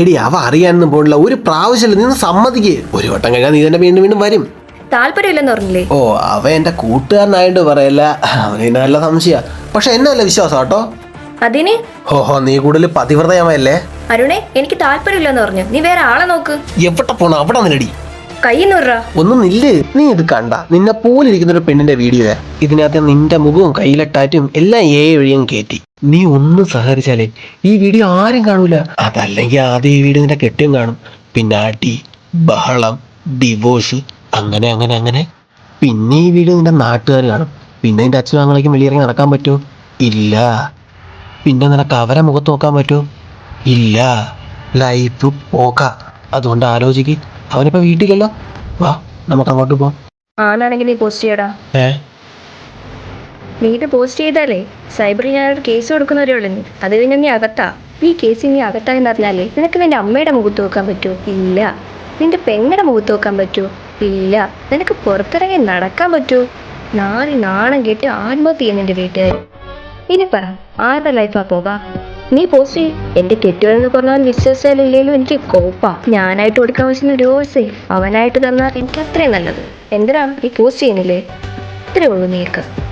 എടി അവ അറിയാനൊന്നും പോണില്ല. ഒരു പ്രാവശ്യം നിന്ന് സമ്മതിക്ക്. ഒരു വട്ടം കഴിഞ്ഞാൽ നീ തന്നെ വീണ്ടും വീണ്ടും വരും. താല്പര്യമില്ലെന്ന് പറഞ്ഞില്ലേ? ഓ അവ എന്റെ കൂട്ടുകാരനായിട്ട് പറയല്ല. അവന് നല്ല സംശയ. പക്ഷെ എന്നെ നല്ല വിശ്വാസം കേട്ടോ അതിന്? ഓഹോ നീ കൂടുതൽ പതിവ്രതയാമല്ലേ? അരുണേ എനിക്ക് താല്പര്യമില്ലെന്ന് പറഞ്ഞു. നീ വേറെ ആളെ നോക്ക്. എവിടെ പോണ അവിടെ നിന്നടി. നിന്നുറാ ഒന്നും നില്ല് നീ ഇത് കണ്ട. നിന്നെ പോലിരിക്കുന്ന ഒരു പെണ്ണിന്റെ വീഡിയോ ഇതിനകത്ത് നിന്റെ മുഖവും കയ്യിലെട്ടാറ്റും എല്ലാം ഏ വഴിയും കയറ്റി നീ ഒന്നും സഹകരിച്ചാലേ ഈ വീഡിയോ ആരും കാണൂല. അതല്ലെങ്കിൽ ആദ്യം ഈ വീഡിയോ നിന്റെ കെട്ടിയും കാണും. പിന്നെ അടി ബഹളം ഡിവോഴ്സ് അങ്ങനെ അങ്ങനെ അങ്ങനെ. പിന്നെ ഈ വീഡിയോ നിന്റെ നാട്ടുകാർ കാണും. പിന്നെ നിന്റെ അച്ഛനും അങ്ങളേക്കും വെളിയിറങ്ങി നടക്കാൻ പറ്റുമോ? ഇല്ല. പിന്നെ നിനക്ക് അവരെ മുഖത്ത് നോക്കാൻ പറ്റുമോ? ഇല്ല. ലൈഫ് പോക്ക അതുകൊണ്ട് ആലോചിക്ക്. അവനിപ്പോ വീട്ടിലല്ലോ വാ നമുക്ക് അങ്ങോട്ട് പോവാം. ആണാണെങ്കിൽ നീ പോസ്റ്റ് ചെയ്യടാ. ഏ? നീ ഇത് പോസ്റ്റ് ചെയ്താലേ സൈബറിൽ ഞാനൊരു കേസ് കൊടുക്കുന്നവരേ ഉള്ളൂ നീ. അത് കഴിഞ്ഞാൽ നീ അകത്താ. ഈ കേസ് നീ അകത്തായെന്ന് പറഞ്ഞാലേ നിനക്ക് നിന്റെ അമ്മയുടെ മുഖത്ത് നോക്കാൻ പറ്റുമോ ഇല്ല. നിന്റെ പെങ്ങളുടെ മുഖത്ത് നോക്കാൻ പറ്റുമോ ഇല്ല. നിനക്ക് പുറത്തിറങ്ങി നടക്കാൻ പറ്റുമോ നാല് നാണം കേട്ട് ആത്മഹത്യ ചെയ്യുന്നുണ്ട് നിന്റെ വീട്ടുകാർ ഇനി പറ ആരുടെ ലൈഫാ പോകാ നീ പോസ്റ്റ് എന്റെ കെട്ടിയോടെന്ന് പറഞ്ഞാൽ വിശ്വസിച്ചാലും ഇല്ലെങ്കിലും എനിക്ക് കോപ്പാ. ഞാനായിട്ട് കൊടുക്കാൻ വെച്ചിരുന്ന രോസേ അവനായിട്ട് തന്നാൽ എനിക്ക് അത്രയും നല്ലത്. എന്തിനാ നീ പോസ്റ്റ് ചെയ്യുന്നില്ലേ? ഇത്രയേ ഉള്ളൂ നീക്ക്